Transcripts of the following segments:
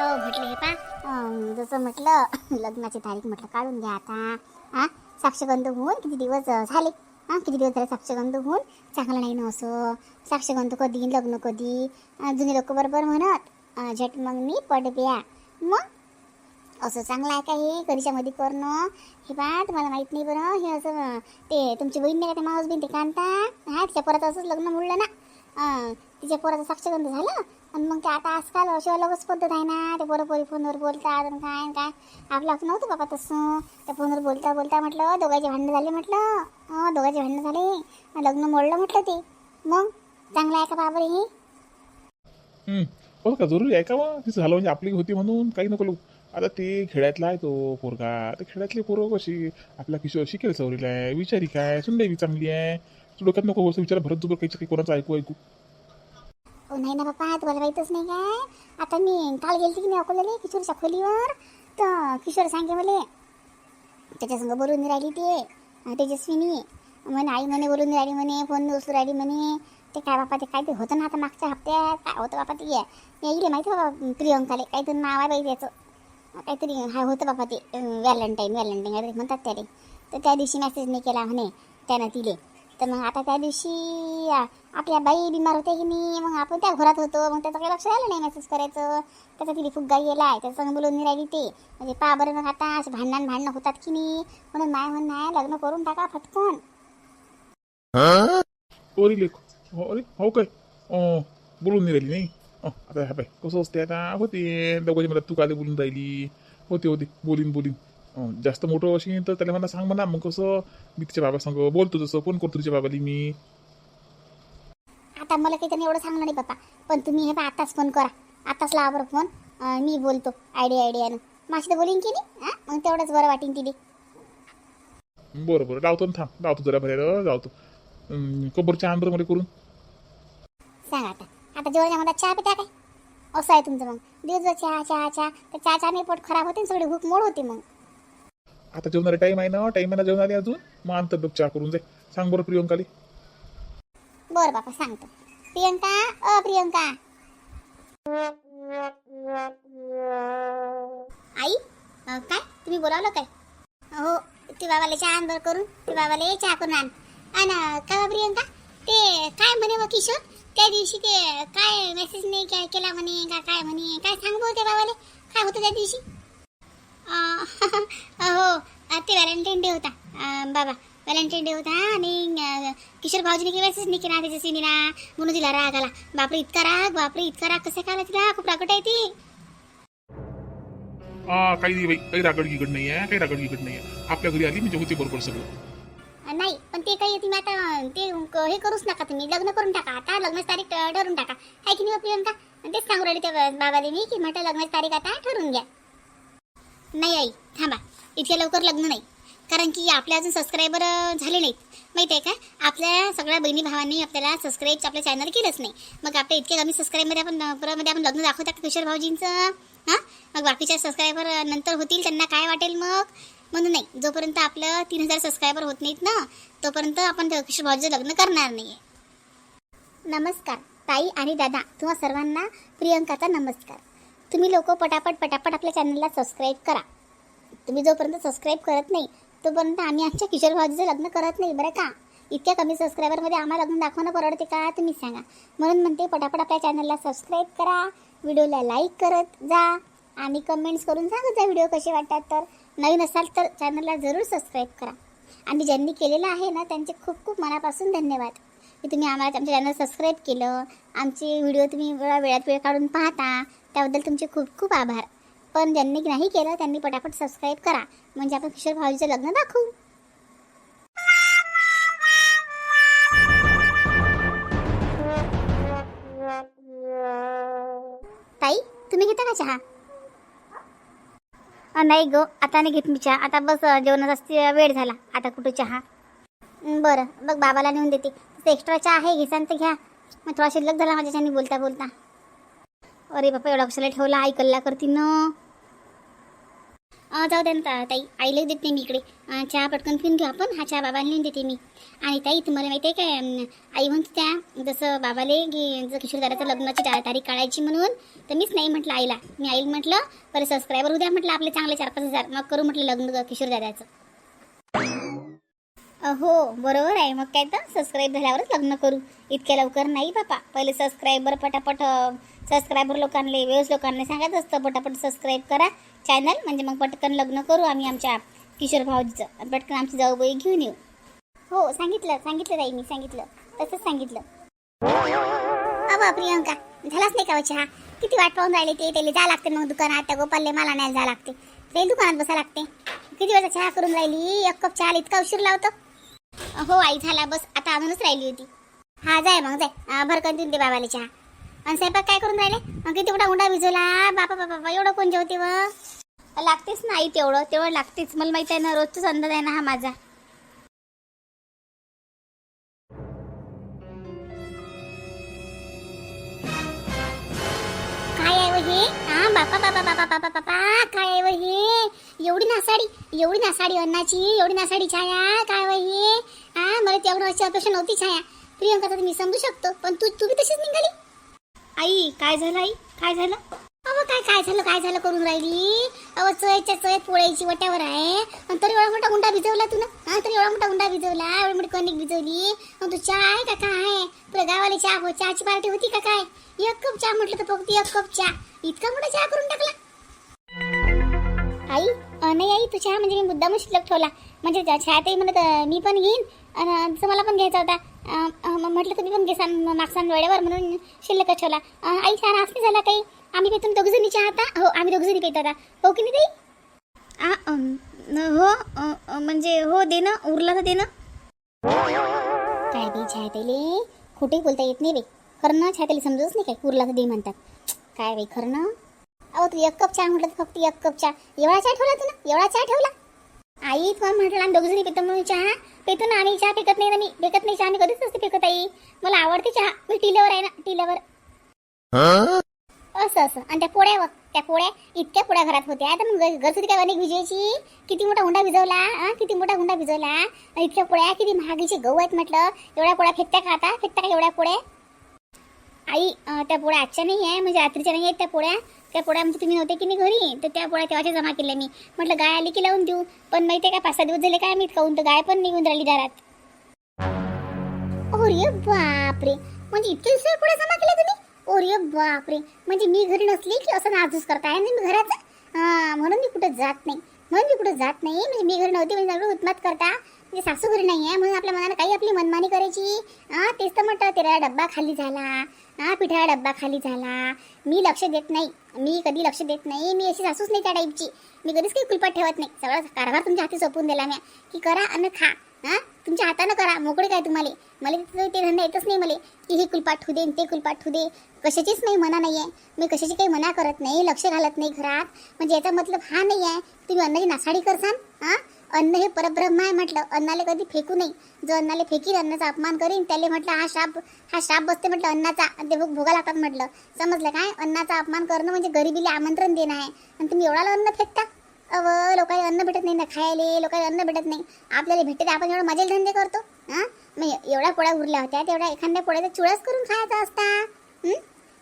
हो म्हटलं हे पा जसं म्हटलं लग्नाची तारीख म्हटलं काढून घ्या आता. हा? साक्षगंध होऊन किती दिवस झाले? हा? किती दिवस झाले साक्षगंध होऊन? चांगलं नाही ना असं? साक्षगंध कधी लग्न कधी? जुने लोक बरोबर म्हणत झट मग मी पडब्या मग? असं चांगलं आहे का हे? कधीच्यामध्ये करणं? हे बा तुम्हाला माहीत नाही बरं. हे असं ते तुमची बहीण नाही का ते माऊस बहीण ते कांता? हा तिच्या परत असंच लग्न मोडलं ना? तिच्या पोराचं साक्षगंध झालं? आणि मग ते आता आजकाल अशी अलगच पद्धत आहे ना ते पोरं पोरी फोनवर बोलतात आणि काय आणि काय. आपलं असं नव्हतं बाबा तसं. त्या फोनवर बोलता बोलता म्हटलं दोघांचे भांडणं झाले म्हटलं. हं दोघांचे भांडणं झाले. लग्न मोडलं म्हटलं ते. मग चांगलं आहे का बाबा हे? हो का जरुरी आहे का मग? तिचं झालं म्हणजे आपली होती म्हणून काही नको आता ते खेड्यातला आहे तो पोरगा. तर खेड्यातली पोरं कशी? आपला किशोर शिकेल सवरीला आहे. विचारी काय? सुंदर बी चांगली आहे. तू डोक्यात नको गोष्ट विचार भरत जुबर काही काही कोणाचं ऐकू ऐकू. नाही ना बाप्पा तुम्हाला माहीतच नाही काय? आता मी काल गेलती की नाही अकोल्याला? किशोरच्या खोलीवर. तर किशोर सांगे मला त्याच्यासंग बोलून राहिली ते तेजस्विनी. म्हणे आई म्हणे बोलून राहिली म्हणे फोन उचलून राहिली म्हणे. ते काय बापा ते काय ते होतं ना आता मागच्या हप्त्यात? काय होतं बापा ते? येईल माहिती बाबा प्रियंकाले काहीतरी नाव आहे बाई त्याचं. काहीतरी हा होतं बापा ते व्हॅलेंटाईन व्हॅलेंटाईन काहीतरी म्हणतात त्याने तर त्या दिवशी मेसेज नाही केला म्हणे त्यानं तिले. तर मग आता त्या दिवशी आपल्या बाई बिमार होत्या की नाही? मग आपण त्या घरात होतो. मग त्याचं काही लक्ष आलं नाही मेसेज करायचं. त्याचा तिथे फुग्गा गेलाय त्याचं संग बोलून नाही राहिली ते. म्हणजे पा बरं मग आता असे भांडण भांडणं होतात की नाही? म्हणून माय म्हणणं आहे लग्न करून टाका फटकून. हो, ओरी लेख हो अरे हो काय? बोलून नाही राहिली नाही? आता ह्या बाय कसं असते आता होते. दोघांची मला तू काले बोलून राहिली. होते होते. बोलीन बोलीन. जास्त मोठं अशी तर त्याला मला सांग म्हणा. मग कसं? मी तिच्या बाबा सांग बोलतो जसं. फोन करतो तिच्या बाबाली मी. आता मला काही त्यांनी एवढं सांगणार नाही बाप्पा. पण तुम्ही हे बा आताच फोन करा. आताच लावा बरं फोन मी बोलतो. आयडिया आयडियानं माझी तर बोलीन की नाही? हां मग तेवढंच बरं वाटेन तिथे बरं बरं. लावतो ना थांब. लावतो जरा बाहेर. लावतो अं, कबर चहा आण बरं मला करून. सांगा आता. आता जेवणाच्या मध्ये चहा पिता काय? असं आहे तुमचं मग. दिवसभर चहा चहा चहा. तर चहा चहाने पोट खराब होते सगळी भूक मोड होते मग. आता जेवणाला टाईम आहे ना टाईम आहे ना जेवणाला अजून? मग बघ चहा करून जाय सांग बरं प्रियंकाली. बरं बापा सांगतो. प्रियंका अ प्रियंका. आई अ, काय? तुम्ही बोलावलं काय? हो ते बाबाला चहा आण बरं करून. ते बाबाला चहा करून आण. आणि काय बा प्रियंका? ते काय म्हणे मग किशोर? त्या दिवशी ते काय मेसेज नाही काय केला म्हणे का काय म्हणे? काय सांग बरं त्या बाबाले? काय होतं त्या दिवशी? अं, हो अं, ते व्हॅलेंटाईन डे होता. बाबा व्हॅलेंटाईन डे होता आणि अं, किशोर भाऊजीने मेसेज नाही केला त्याच्या सिनीला म्हणून तिला राग आला बापरे इतका राग बापरे इतका राग कसा काय आला तिला खूप रागट आहे ती हा काही बाई काही रागड गिगड नाही आहे काही रागड गिगड नाही आहे आपल्या घरी आली म्हणजे होते बरोबर सगळं नाही पण ते काही तुम्ही आता ते हे करूच नका तुम्ही लग्न करून टाका आता लग्नाची तारीख ठरवून टाका। आहे की नाही हो प्रियंका तेच सांगू राहिले त्या बाबाले मी की म्हटलं लग्नाची तारीख आता ठरवून घ्या। नाही आई थांबा इतक्या लवकर लग्न नाही. कारण की आपल्या अजून सबस्क्रायबर झाले नाहीत. माहिती आहे का? आपल्या सगळ्या बहिणी भावांनी आपल्याला सबस्क्राईब आपल्या चॅनल केलंच नाही. मग आपल्या इतके कमी सबस्क्राईबमध्ये आपण मध्ये आपण लग्न दाखवतात किशोर भाऊजींचं? हां? मग बाकीच्या सबस्क्रायबर नंतर होतील त्यांना काय वाटेल मग? म्हणून नाही. जोपर्यंत आपलं तीन हजार सबस्क्रायबर होत नाहीत ना तोपर्यंत आपण किशोर भाऊजीचं लग्न करणार नाही नमस्कार ताई आणि दादा तुम्हा सर्वांना प्रियंकाचा नमस्कार. तुम्ही लोक पटापट पटापट आपल्या चॅनलला सबस्क्राईब करा. तुम्ही जोपर्यंत सबस्क्राईब करत नाही तोपर्यंत आम्ही आमच्या किशोर भाऊजीचं लग्न करत नाही बरं का? इतक्या कमी सबस्क्रायबरमध्ये आम्हाला लग्न दाखवणं परवडते का? तुम्ही सांगा. म्हणून म्हणते पटापट आपल्या चॅनलला सबस्क्राईब करा व्हिडिओला लाईक करत जा आणि कमेंट्स करून सांगत जा व्हिडिओ कसे वाटतात तर. नवीन असाल तर चॅनलला जरूर सबस्क्राईब करा. आणि ज्यांनी केलेलं आहे ना त्यांचे खूप खूप मनापासून धन्यवाद. की तुम्ही आम्हाला आमच्या चॅनल सबस्क्राईब केलं. आमचे व्हिडिओ तुम्ही वेळात वेळ काढून पाहता. त्याबद्दल तुमचे खूप खूप आभार. पण ज्यांनी नाही केलं त्यांनी पटापट सबस्क्राईब करा. म्हणजे आपण किशोर भाऊजीचं लग्न दाखवू. ताई तुम्ही घेता का चहा? नाही गो आता नाही घेत मी चहा. आता बस जेवणाचा वेळ झाला. आता कुठं चहा? बरं. बघ बाबाला नेऊन देते. एक्स्ट्रा चहा आहे घेसान तर घ्या. मग थोडा शिल्लक झाला माझ्याच्यानी बोलता बोलता. अरे बापा एवढा कशाला ठेवला? आई कल्ला करती ना. अं, जाऊ दे ना ताई. आईला देत नाही मी इकडे. चहा पटकन पिऊन घेऊ आपण. हा चहा बाबाला लिहून देते मी. आणि ताई तुम्हाला माहिती आहे काय आई म्हणते त्या जसं बाबाले की जर किशोरदाराचं लग्नाची तारीख काढायची म्हणून तर मीच नाही म्हटलं आईला. मी आईला म्हटलं पहिले सबस्क्रायबर उद्या म्हटलं आपले चांगले चार पाच हजार. मग करू म्हटलं लग्न किशोरदादाचं. अ, हो बरोबर आहे. मग काय तर सबस्क्राईब झाल्यावरच लग्न करू. इतक्या लवकर नाही बापा. पहिले सबस्क्राईबर पटापट सबस्क्रायबर लोकांना वेळेस लोकांना सांगत असतं पटापट सबस्क्राईब करा. चॅनल म्हणजे मग पटकन लग्न करू आम्ही आमच्या किशोर भाऊजीचं. आणि पटकन आमची जाऊबाई घेऊन येऊ. हो सांगितलं सांगितलं ताई मी सांगितलं. तसंच सांगितलं. अबा प्रियंका झालाच नाही का हो चहा? किती वाट पाहून राहिले ते? त्याला जा लागते मग दुकानात. त्या गोपालले मला नाही जा लागते. ते दुकानात बसा लागते. किती वेळा चहा करून राहिली? एक कप चहा इतका उशीर लावतो. हो आई झाला बस. आता अजूनच राहिली होती. हा जाय मग जाय. भरकन देऊन दे बाबाला चहा. आणि स्वयंपाक काय करून राहिले? मग किती मोठा उंडा भिजवला? बापा बापा बा एवढं कोण जेवते व? लागतेच ना आई तेवढं. तेवढं लागतेच. मला माहिती आहे ना रोजचाच अंदाज आहे ना हा माझा. काय आहे हे हा बापा बापा बापा बापा बापा काय आहे हे एवढी नासाडी एवढी नासाडी अन्नाची एवढी नासाडी छाया काय व हा? मला तेवढं अशी अपेक्षा नव्हती छाया. प्रियंका तर मी समजू शकतो पण तू तू बी तशीच निघाली. आई काय झालं आई? काय झालं? अहो काय काय झालं काय झालं करून राहिली? अहो चयच्या चयत पोळ्याची वट्यावर आहे. आणि तरी एवढा मोठा उंडा भिजवला तू ना? तरी एवढा मोठा उंडा भिजवला एवढी मोठी कणिक भिजवली. मग तू चहा आहे का काय आहे? तुला गावाला चहा हो चहाची पार्टी होती का काय? एक कप चहा म्हटलं तर फक्त एक कप चहा. इतका मोठा चहा करून टाकला. आई नाही आई तू चहा म्हणजे मी मुद्दाम शिल्लक ठेवला. म्हणजे त्या चहा ते म्हणत मी पण घेईन. आणि मला पण घ्यायचा होता. म्हटलं तुम्ही पण घेसान मागसान वेळेवर म्हणून शिल्लक ठेवला. आई चहा नाच नाही झाला काही? आम्ही पेतून दोघ जणी चहा आता? हो आम्ही दोघ जणी पेत आता. हो की नाही ताई? हो म्हणजे हो दे ना उरला तर दे ना काय बाई छाया ताईले खोटे बोलता येत नाही बाई. खरं ना छाया ताईला समजतच नाही काय. उरला तर दे म्हणतात. काय बाई खरं ना अहो तू एक कप चहा म्हटलं तर फक्त एक कप चहा. एवढा चहा ठेवला तू ना? एवढा चहा ठेवला? आई तुम्हाला म्हटलं आम्ही दोघ जणी पितो म्हणून चहा. पेतो ना आणि चहा पेकत नाही ना मी पेकत नाही चहा मी कधीच नसते पेकत आई. मला आवडते चहा. मी टिल्यावर आहे ना टिल्यावर असं असं. आणि त्या पोळ्या बघ त्या पोळ्या इतक्या पोळ्या घरात होत्या. तर मग घरचं काय अनेक विजयाची किती मोठा हुंडा भिजवला? किती मोठा हुंडा भिजवला. इतक्या पोळ्या किती महागीचे गहू आहेत म्हटलं. एवढ्या पोळ्या फेकत्या का आता? फेकत्या का एवढ्या पोळ्या? आई त्या पोळ्या आजच्या नाही आहे म्हणजे रात्रीच्या नाही आहेत त्या पोळ््या. त्या पोळ्या म्हणजे तुम्ही नव्हते की नाही घरी? तर त्या पोळ्या तेव्हाच्या जमा केल्या मी. म्हटलं गाय आली की लावून देऊ. पण माहिती आहे का पाच सहा दिवस झाले काय मी खाऊन तर गाय पण निघून राहिली दारात. ओरे बापरे! म्हणजे इतके दिवस पोळ्या जमा केल्या तुम्ही? ओरे बापरे! म्हणजे मी घरी नसली की असं नाजूस करताय? ना मी घराचं म्हणून मी कुठं जात नाही. म्हणून मी कुठं जात नाही? म्हणजे मी घरी नव्हती म्हणजे सगळं उत्मात करता. म्हणजे सासू घरी नाही आहे म्हणून आपल्या मनाला काही आपली मनमानी करायची. तेच तर म्हटलं तेरा डब्बा खाली झाला. हा पिठा डब्बा खाली झाला. मी लक्ष देत नाही. मी कधी लक्ष देत नाही. मी अशी सासूच नाही त्या टाईपची मी कधीच काही कुलपात ठेवत नाही. सगळा कारभार तुमच्या हाती सोपून दिला मी की करा आणि खा. हा? तुमच्या हातानं करा. मोकळे काय तुम्हाला? मला तिथं ते धंदा येतच नाही मला. की हे कुलपाट ठू दे ते कुलपाट ठू दे. कशाचीच नाही मना नाही आहे मी कशाची काही मना करत नाही. लक्ष घालत नाही घरात. म्हणजे याचा मतलब हा नाही आहे तुम्ही अन्नाची नासाडी करसान. हा? अन्न हे परब्रह्म आहे म्हटलं. अन्नाला कधी फेकू नाही जो अन्नाला फेकीन अन्नाचा अपमान करीन त्याला म्हटलं हा शाप हा शाप बसते म्हटलं अन्नाचा ते भोग भोगा लागतात म्हटलं. समजलं काय? अन्नाचा अपमान करणं म्हणजे गरिबीला आमंत्रण देणं आहे. आणि तुम्ही एवढा अन्न फेकता? अव लोकांना अन्न भेटत नाही ना खायला लोकांना अन्न भेटत नाही. आपल्याला भेटते आपण एवढं मजेल धंदे करतो? हां? मग एवढ्या पोळ्या उरल्या होत्या तेवढ्या एखाद्या पोळ्याचा चुळस करून खायचा असता.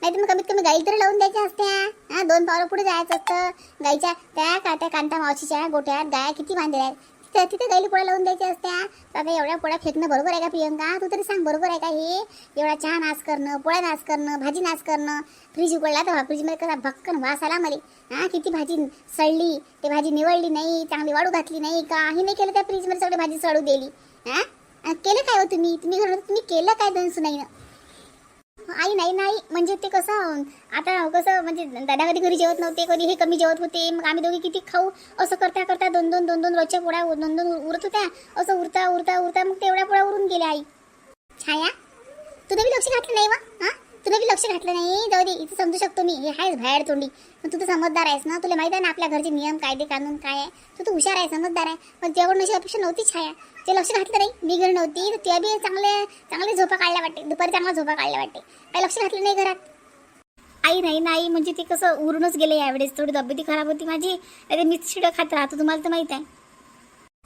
नाही तर मग कमीत कमी गाई तरी लावून द्यायच्या असत्या. हा दोन पावलं पुढे जायचं असतं. गाईच्या त्या काट्या कांता मावशीच्या गोट्यात गाया किती बांधल्या आहेत. तिथे तिथे गाईला पोळ्या लावून द्यायच्या असत्या. आता एवढ्या पोळ्या फेकणं बरोबर आहे का प्रियंका? तू तरी सांग बरोबर आहे का हे? एवढा चहा नाश करणं पोळ्या नाश करणं भाजी नाश करणं. फ्रीज उघडला तर फ्रीजमध्ये कसा भक्कन वास आला मला. हां किती भाजी सडली ते भाजी निवडली नाही चांगली वाळू घातली नाही काही नाही केलं त्या फ्रीजमध्ये सगळी भाजी सडू दिली. हां? केलं काय हो तुम्ही? तुम्ही घरून तुम्ही केलं काय दोन सुनाईनं आई नाही नाही. म्हणजे ते कसं आता कसं म्हणजे दादा कधी घरी जेवत नव्हते कधी हे कमी जेवत होते मग आम्ही दोघी किती खाऊ असं करता करता दोन दोन दोन दोन रोजच्या पोळ्या दोन दोन उरत होत्या. असं उरता उरता उरता मग तेवढ्या पोळ्या उरून गेल्या आई. छाया तू बी लक्ष घातलं नाही वा? हां? तुला बी लक्ष घातलं नाही? जाऊ दे इथं समजू शकतो मी. हे आहेस बाहेर तोंडी. पण तू तर समजदार आहेस ना? तुला माहिती आहे ना आपल्या घरचे नियम कायदे कानून काय आहे? तू तू हुशार आहे समजदार आहे. पण तुझ्याकडून अशी अपेक्षा नव्हती छाया. ते लक्ष घातलं नाही. मी घरी नव्हती. तर तुला बी चांगले चांगले झोपा काढल्या वाटते. दुपारी चांगला झोपा काढल्या वाटते. काय लक्ष घातलं नाही घरात? आई नाही नाही. म्हणजे ती कसं उरूनच गेले यावेळेस. थोडी तब्येती खराब होती माझी. नाही मीच शिडं खात राहतो. तुम्हाला तर माहीत आहे.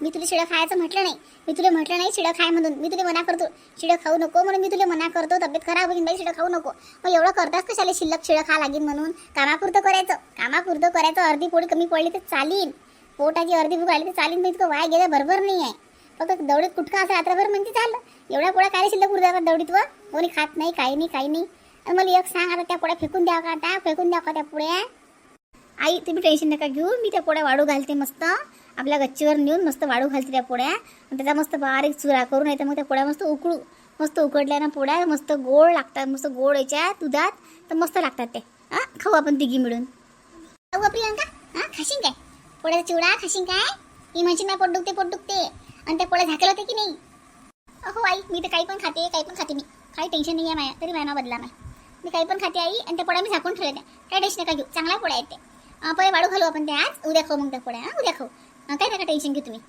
मी तुला शिडं खायचं म्हटलं नाही. मी तुला म्हटलं नाही शिडं खाय म्हणून. मी तुला मना करतो. शिडं खाऊ नको म्हणून मी तुला मना करतो. तब्येत खराब होईल बाई शिडं खाऊ नको. मग एवढं करतास कशाला शिल्लक शिडं खा लागेल म्हणून? कामापुरतं करायचं. कामापुरतं करायचं. अर्धी पोळी कमी पडली तर चालीन. पोटाची अर्धी भूक आली तर चालीन इतकं वाया गेलं बरोबर नाही आहे फक्त दवडीत कुटका असं रात्रभर म्हणजे चाललं एवढ्या पोळ्या काय शिल्लक उरतात दवडीत व? कोणी खात नाही काही नाही काही नाही. आणि मला एक सांग आता त्या पोळ्या फेकून द्या का आता? फेकून द्या का त्या पोळ्या? आई तुम्ही टेन्शन नका घेऊ. मी त्या पोळ्या वाढू घालते मस्त. आपल्या गच्चीवर नेऊन मस्त वाळू घालते त्या पोळ्या. आणि त्याचा मस्त बारीक चुरा करून येते मग त्या पोळ्या मस्त उकळू मस्त उकडल्या ना पोळ्या मस्त गोड लागतात मस्त गोड याच्या दुधात तर मस्त लागतात ते. हां खाऊ आपण तिघी मिळून. खाऊ प्रियांका? हां खाशीन काय? पोळ्याचा चिवडा खाशीन काय? ही म्हणशील ना पोट दुखते पोट दुखते. आणि त्या पोळ्या झाकलं होते की नाही? अहो आई मी तर काही पण खाते काही पण खाते मी. काही टेन्शन नाही आहे माया तरी माझ्या बदला नाही मी काही पण खाते आई आणि त्या पोळ्या मी झाकून ठेवल्या त्या. काय टेन्शन नका घेऊ. चांगल्या पोळ्या आहेत ते पहिले वाढू घालू आपण त्या आज उद्या खाऊ मग त्या पोळ्या. हां उद्या खाऊ. काय नका टेन्शन घेऊ तुम्ही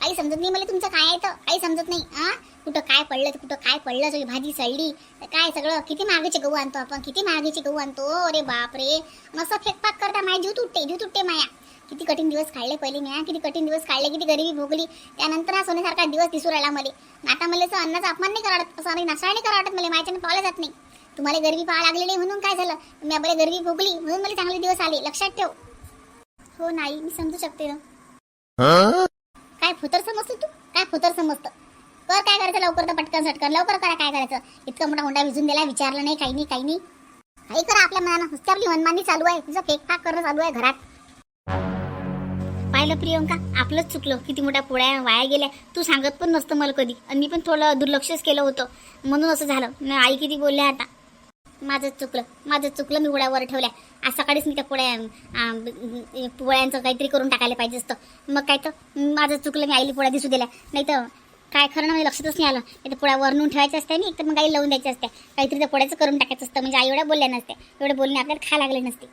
काही समजत नाही मला तुमचं काय येतं काही समजत नाही. हां कुठं काय पडलं कुठं काय पडलं सगळी भाजी सडली. काय सगळं? किती महागाचे गहू आणतो आपण? किती महागाचे गहू आणतो? अरे बापरे. मस्त फेकपाक करता माया जीव तुटते जीव तुटते माया. किती कठीण दिवस काढले पहिले मी किती कठीण दिवस काढले किती गरिबी भोगली. त्यानंतर हा सोन्यासारखा दिवस दिसू राहिला मला. आता मला असं अन्नाचा अपमान नाही करावं असं आणि नासाळ नाही करावं मला. माझ्याने पावलं जात नाही. तुम्हाला गरिबी पाहा लागलेली नाही म्हणून काय झालं? मी आपल्या गरिबी भोगली म्हणून मला चांगले दिवस आले. लक्षात ठेव. हो नाही मी समजू शकते ना. काय फुतर समजतो तू? काय फुतर समजतं? कर काय करायचं लवकर तर पटकन सटकन. लवकर करा काय करायचं. इतका मोठा हुंडा विजून दिला विचारलं नाही काही नाही काही नाही. काही करा आपल्या मनानं. नुसती आपली मनमानी चालू आहे. तुझं फेक फाक करणं चालू आहे घरात. पाहिलं प्रियंका? आपलंच चुकलं. किती मोठ्या पोळ्या वाया गेल्या. तू सांगत पण नसतं मला कधी. आणि मी पण थोडं दुर्लक्षच केलं होतं. म्हणून असं झालं. न आई किती बोलल्या आता? माझंच चुकलं माझं चुकलं मी उड्यावर ठेवल्या. आज सकाळीच मी त्या पोळ्या पोळ्यांचं काहीतरी करून टाकायला पाहिजे असतं. मग काय तर माझं चुकलं मी आईली पोळ्या दिसू दिल्या. नाही तर काय खरं ना माझ्या लक्षातच नाही आलं. नाही तर पोळ्या वरून ठेवायच्या असते नाही तर मग आई लावून द्यायचं असते. काहीतरी त्या पोळ्याचं करून टाकायचं असतं. म्हणजे आई एवढ्या बोलल्या नसते एवढे बोलणे आपल्याला खा लागले नसते.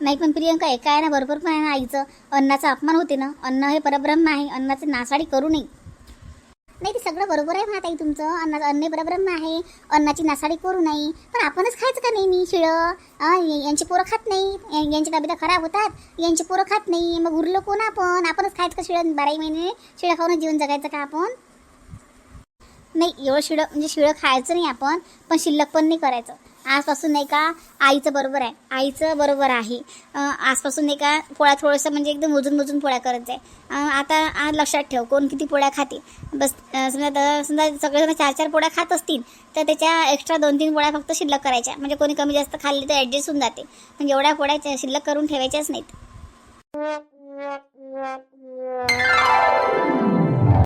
नाही पण प्रियंका हे काय ना बरोबर पण आहे ना आईचं. अन्नाचा अपमान होते ना. अन्न हे परब्रह्म आहे. अन्नाचे नासाडी करू नये. नाही ते सगळं बरोबर आहे म्हणा ताई तुमचं. अन्नाचं अन्न बरोबर आहे. अन्नाची नासाडी करू नये. पण आपणच खायचं का नेहमी? शिळं? यांची पोरं खात नाही. यांची तब्येत खराब होतात. यांची पोरं खात नाही. मग उरलं कोण आपण? आपणच खायचं का शिळं? बाराही महिने शिळं खाऊन जीवन जगायचं का आपण? नाही एवढं शिळं म्हणजे शिळं खायचं नाही आपण पण शिल्लक पण नाही करायचं. आजपासून नाही का आईचं बरोबर आहे. आईचं बरोबर आहे. आजपासून नाही का पोळ्या थोडंसं म्हणजे एकदम मोजून मोजून पोळ्या करत जाय. आता आज लक्षात ठेव कोण किती पोळ्या खाते. बस समजा समजा सगळेजण चार चार पोळ्या खात असतील तर त्याच्या एक्स्ट्रा दोन तीन पोळ्या फक्त शिल्लक करायच्या. म्हणजे कोणी कमी जास्त खाल्ली तर ॲडजस्ट होऊन जाते. म्हणजे एवढ्या पोळ्या शिल्लक करून ठेवायच्याच नाहीत.